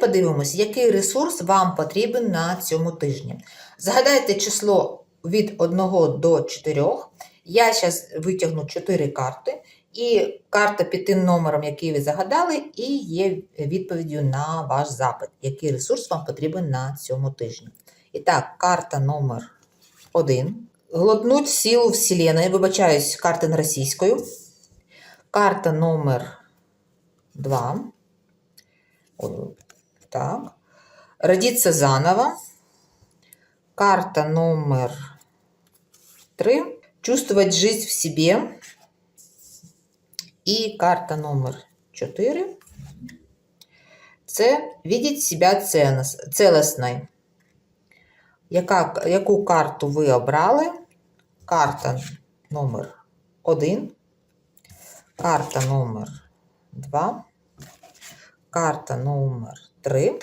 подивимося, який ресурс вам потрібен на цьому тижні. Згадайте число від 1 до 4. Я зараз витягну 4 карти, і карта під тим номером, який ви загадали, і є відповіддю на ваш запит, який ресурс вам потрібен на цьому тижні. І так, карта номер 1. Глотнуть силу Вселенной. Вибачаюсь, карта на російською. Карта номер 2. Так. Родиться заново. Карта номер 3. Чувствовать жизнь в себе. І карта номер 4. Це видеть себя ценос- целостной. Яка, яку карту ви обрали? Карта номер 1. Карта номер 2. Карта номер 3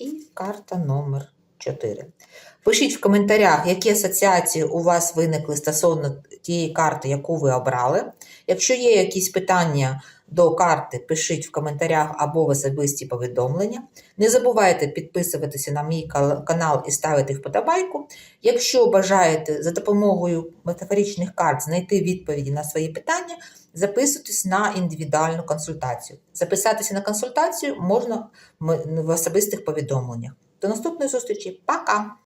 і карта номер 4. Пишіть в коментарях, які асоціації у вас виникли стосовно тієї карти, яку ви обрали. Якщо є якісь питання до карти, пишіть в коментарях або в особисті повідомлення. Не забувайте підписуватися на мій канал і ставити вподобайку. Якщо бажаєте за допомогою метафоричних карт знайти відповіді на свої питання, записуйтесь на індивідуальну консультацію. Записатися на консультацію можна в особистих повідомленнях. До наступної зустрічі. Пока!